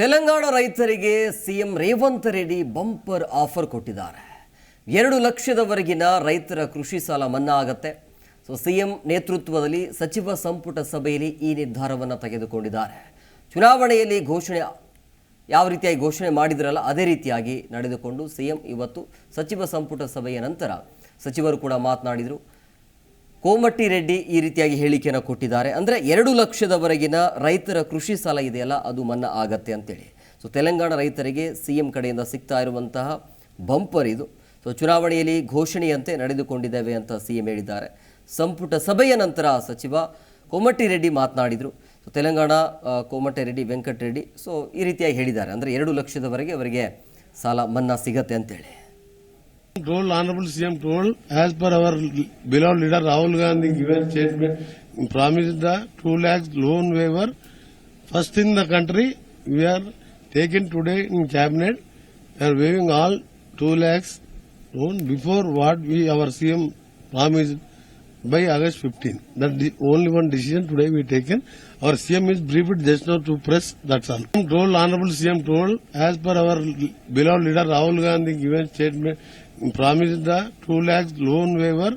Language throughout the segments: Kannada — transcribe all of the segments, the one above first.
ತೆಲಂಗಾಣ ರೈತರಿಗೆ CM Revanth Reddy bumper offer ಕೊಟ್ಟಿದ್ದಾರೆ. ಎರಡು ಲಕ್ಷದವರೆಗಿನ ರೈತರ ಕೃಷಿ ಸಾಲ ಮನ್ನಾ ಆಗತ್ತೆ. ಸೊ ಸಿಎಂ ನೇತೃತ್ವದಲ್ಲಿ ಸಚಿವ ಸಂಪುಟ ಸಭೆಯಲ್ಲಿ ಈ ನಿರ್ಧಾರವನ್ನು ತೆಗೆದುಕೊಂಡಿದ್ದಾರೆ. ಚುನಾವಣೆಯಲ್ಲಿ ಘೋಷಣೆ, ಯಾವ ರೀತಿಯಾಗಿ ಘೋಷಣೆ ಮಾಡಿದ್ರಲ್ಲ, ಅದೇ ರೀತಿಯಾಗಿ ನಡೆದುಕೊಂಡು ಸಿಎಂ ಇವತ್ತು ಸಚಿವ ಸಂಪುಟ ಸಭೆಯ ನಂತರ ಸಚಿವರು ಕೂಡ ಮಾತನಾಡಿದರು. ಕೋಮಟ್ಟಿ ರೆಡ್ಡಿ ಈ ರೀತಿಯಾಗಿ ಹೇಳಿಕೆಯನ್ನು ಕೊಟ್ಟಿದ್ದಾರೆ. ಅಂದರೆ ಎರಡು ಲಕ್ಷದವರೆಗಿನ ರೈತರ ಕೃಷಿ ಸಾಲ ಇದೆಯಲ್ಲ, ಅದು ಮನ್ನಾ ಆಗತ್ತೆ ಅಂತೇಳಿ. ಸೊ ತೆಲಂಗಾಣ ರೈತರಿಗೆ ಸಿ ಎಂ ಕಡೆಯಿಂದ ಸಿಗ್ತಾ ಇರುವಂತಹ ಬಂಪರ್ ಇದು. ಸೊ ಚುನಾವಣೆಯಲ್ಲಿ ಘೋಷಣೆಯಂತೆ ನಡೆದುಕೊಂಡಿದ್ದೇವೆ ಅಂತ ಸಿ ಎಂ ಹೇಳಿದ್ದಾರೆ. ಸಂಪುಟ ಸಭೆಯ ನಂತರ ಸಚಿವ ಕೋಮಟ್ಟಿ ರೆಡ್ಡಿ ಮಾತನಾಡಿದರು. ಸೊ ತೆಲಂಗಾಣ ಕೋಮಟಿ ರೆಡ್ಡಿ ವೆಂಕಟರೆಡ್ಡಿ ಸೊ ಈ ರೀತಿಯಾಗಿ ಹೇಳಿದ್ದಾರೆ. ಅಂದರೆ ಎರಡು ಲಕ್ಷದವರೆಗೆ ಅವರಿಗೆ ಸಾಲ ಮನ್ನಾ ಸಿಗತ್ತೆ ಅಂತೇಳಿ. Told honorable CM told as per our beloved leader Rahul Gandhi given statement promised the 2 lakhs loan waiver first in the country we are taken today in cabinet we are waiving all 2 lakhs loan before what we our CM promised by August 15 that the only one decision today we taken our CM is briefed just now to press that's all told honorable CM told as per our beloved leader Rahul Gandhi given statement promised the 2 lakhs loan waiver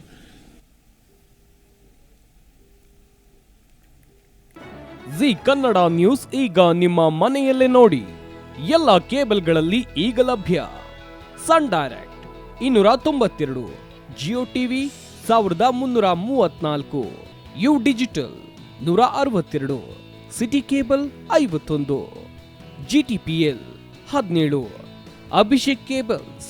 Zee Kannada news ಈಗ ನಿಮ್ಮ ಮನೆಯಲ್ಲೇ ನೋಡಿ. ಎಲ್ಲ ಕೇಬಲ್ಗಳಲ್ಲಿ ಈಗ ಲಭ್ಯ. ಸನ್ ಡೈರೆಕ್ಟ್ ಇನ್ನೂರ ತೊಂಬತ್ತೆರಡು ಜಿಯೋ ಟಿವಿ ಸಾವಿರದ ಮುನ್ನೂರ ಮೂವತ್ನಾಲ್ಕು ಯು ಡಿಜಿಟಲ್ ನೂರ ಅರವತ್ತೆರಡು ಸಿಟಿ ಕೇಬಲ್ ಐವತ್ತೊಂದು ಜಿಟಿಪಿಎಲ್ ಹದಿನೇಳು ಅಭಿಷೇಕ್ ಕೇಬಲ್ಸ್